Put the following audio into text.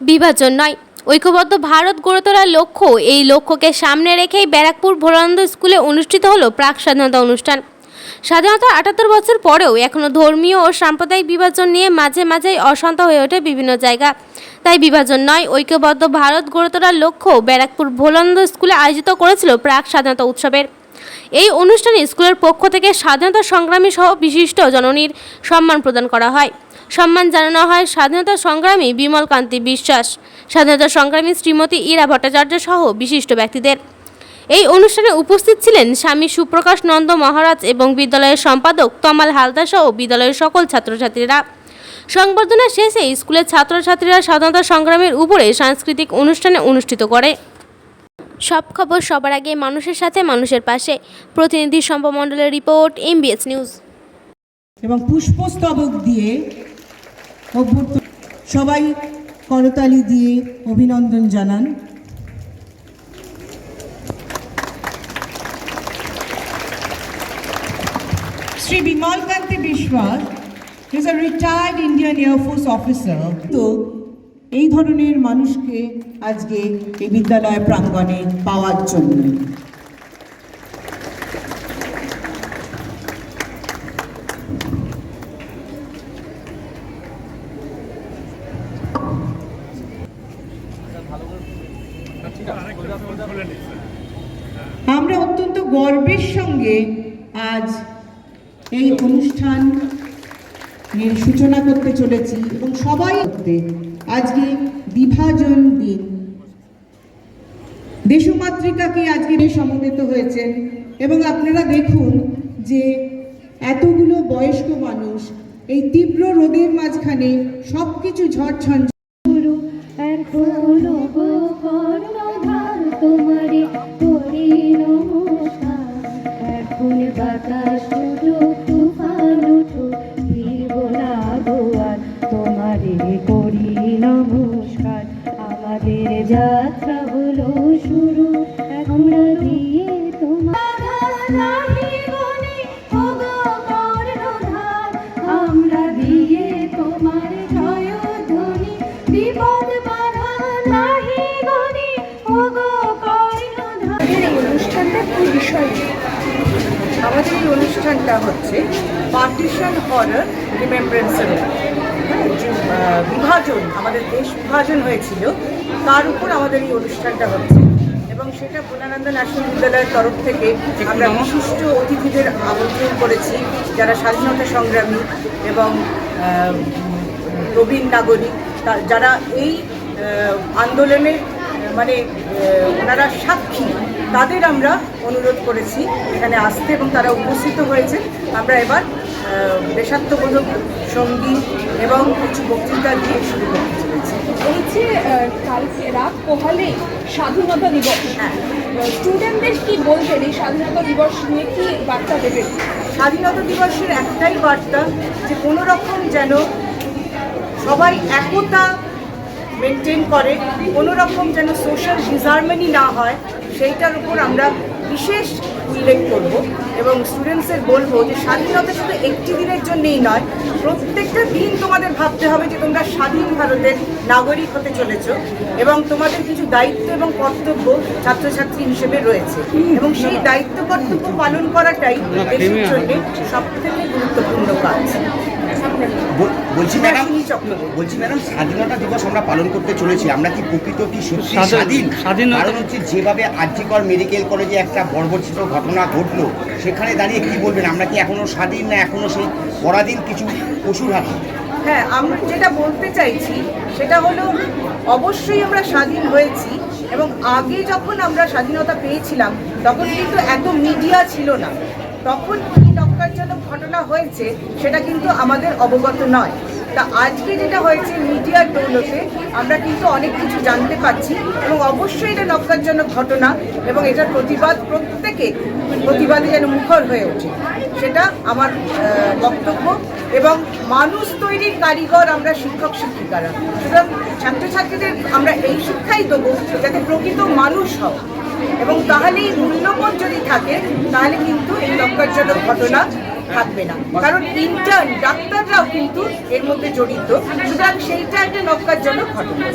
বিভাজন নয়। ঐক্যবদ্ধ ভারত গড়ে তোলার লক্ষ্য এই লক্ষ্যকে সামনে রেখেই ব্যারাকপুর ভোলানন্দ স্কুলে অনুষ্ঠিত হলো প্রাক স্বাধীনতা অনুষ্ঠান। স্বাধীনতার আটাত্তর বছর পরেও এখনও ধর্মীয় ও সাম্প্রদায়িক বিভাজন নিয়ে মাঝে মাঝেই অশান্ত হয়ে ওঠে বিভিন্ন জায়গা। তাই বিভাজন নয়, ঐক্যবদ্ধ ভারত গড়ে তোলার লক্ষ্য ব্যারাকপুর ভোলানন্দ স্কুলে আয়োজিত করেছিল প্রাক স্বাধীনতা উৎসবের। এই অনুষ্ঠানে স্কুলের পক্ষ থেকে স্বাধীনতা সংগ্রামী সহ বিশিষ্ট জননীর সম্মান প্রদান করা হয়। সম্মান জানানো হয় স্বাধীনতা সংগ্রামী বিমল কান্তি বিশ্বাস। স্বাধীনতা সংগ্রামী শ্রীমতী ইরা ভট্টাচার্য সহ বিশিষ্ট ব্যক্তিদের। এই অনুষ্ঠানে উপস্থিত ছিলেন স্বামী সুপ্রকাশ নন্দ মহারাজ এবং বিদ্যালয়ের সম্পাদক তমাল হালদার সহ বিদ্যালয়ের সকল ছাত্রছাত্রীরা। সংবর্ধনা শেষে স্কুলের ছাত্রছাত্রীরা স্বাধীনতা সংগ্রামের উপরে সাংস্কৃতিক অনুষ্ঠানে অনুষ্ঠিত করে। সব খবর সবার আগে মানুষের সাথে মানুষের পাশে। প্রতিনিধি সম্পমণ্ডলের রিপোর্ট, এমবিএস নিউজ। এবং পুষ্পস্তবক দিয়ে সবাই করতালি দিয়ে অভিনন্দন জানান। Shri Bimal Kanti Biswas is a retired Indian air force officer তো এই ধরনের মানুষকে আজকে এই বিদ্যালয় প্রাঙ্গণে পাওয়ার জন্য আমরা অত্যন্ত গর্বের সঙ্গে আজ এই অনুষ্ঠান এর সূচনা করতে চলেছি এবং সবাই করতে আজকে বিভাজন দিন। দেশমাতৃকাকে আজকে সমবেত হয়েছেন এবং আপনারা দেখুন যে এতগুলো বয়স্ক মানুষ এই তীব্র রোদের মাঝখানে সব কিছু ঝড় গুরু এখনও গো কর্ণধার তোমারে। তোমারে করি নমস্কার। আমাদের যাত্রা হলো শুরু। আমরা দিয়ে তোমার আমাদের এই অনুষ্ঠানটা অনুষ্ঠানটা হচ্ছে পার্টিশন হরার রিমেম্বারেন্সের বিভাজন, আমাদের দেশ বিভাজন হয়েছিল, তার উপর আমাদের এই অনুষ্ঠানটা হচ্ছে। এবং সেটা ভোলানন্দ ন্যাশনাল বিদ্যালয়ের তরফ থেকে আমরা বিশিষ্ট অতিথিদের আমন্ত্রণ করেছি, যারা স্বাধীনতা সংগ্রামী এবং প্রবীণ নাগরিক যারা এই আন্দোলনে মানে ওনারা সাক্ষী, তাদের আমরা অনুরোধ করেছি এখানে আসতে এবং তারা উপস্থিত হয়েছে। আমরা এবার দেশাত্মবোধক সংগীত এবং কিছু বক্তৃতা দিয়ে শুরু করতে চলেছি। এই যে কালকে রাত পোহালেই স্বাধীনতা দিবস। হ্যাঁ। স্টুডেন্টদের কি বলবেন এই স্বাধীনতা দিবস নিয়ে কি বার্তা দেবেন? স্বাধীনতা দিবসের একটাই বার্তা যে কোনো রকম যেন সবাই একতা মেনটেন করে কোনো রকম যেন সোশ্যাল ডিজার্মেনি না হয় সেইটার উপর আমরা বিশেষ উল্লেখ করব এবং স্টুডেন্টসের বলব যে স্বাধীনতা শুধু একটি দিনের জন্যেই নয় প্রত্যেকটা দিন তোমাদের ভাবতে হবে যে তোমরা স্বাধীন ভারতের নাগরিক হতে চলেছ এবং তোমাদের কিছু দায়িত্ব এবং কর্তব্য ছাত্রছাত্রী হিসেবে রয়েছে এবং সেই দায়িত্ব কর্তব্য পালন করাটাই দেশের জন্য সব থেকে গুরুত্বপূর্ণ কাজ। বলছি ম্যাডাম। বলছি ম্যাডাম স্বাধীনতা দিবস আমরা পালন করতে চলেছি। আমরা কি প্রকৃত কি সত্যি স্বাধীন- কারণ হচ্ছে যেভাবে আর্যিকর মেডিকেল কলেজে একটা বর্বরচিত ঘটনা ঘটলো সেখানে দাঁড়িয়ে কি বলবেন? আমরা কি এখনও স্বাধীন না এখনও সেই পরাধীন কিছু পশুর হাতে? হ্যাঁ আমরা যেটা বলতে চাইছি সেটা হলো অবশ্যই আমরা স্বাধীন হয়েছি এবং আগে যখন আমরা স্বাধীনতা পেয়েছিলাম তখন কিন্তু এত মিডিয়া ছিল না। তখন কি নক্কারজনক ঘটনা হয়েছে সেটা কিন্তু আমাদের অবগত নয়। তা আজকে যেটা হয়েছে মিডিয়ার দৌলতে আমরা কিন্তু অনেক কিছু জানতে পারছি এবং অবশ্যই এটা নক্কারজনক ঘটনা এবং এটার প্রতিবাদ প্রত্যেকে, প্রতিবাদে যেন মুখর হয়ে ওঠে। সেটা আমার বক্তব্য এবং মানুষ তৈরির কারিগর আমরা শিক্ষক শিক্ষিকারা। সুতরাং ছাত্রছাত্রীদের আমরা এই শিক্ষাই দেবো যাতে প্রকৃত মানুষ হয় এবং তাহলেই মূল্যবোধ যদি থাকে, তাহলে কিন্তু এই লক্ষ্যজনক ঘটনা থাকবে না। কারণ ইন্টার্ন ডাক্তাররাও কিন্তু এর মধ্যে জড়িত। সুতরাং সেইটা একটা জন্য ঘটনা।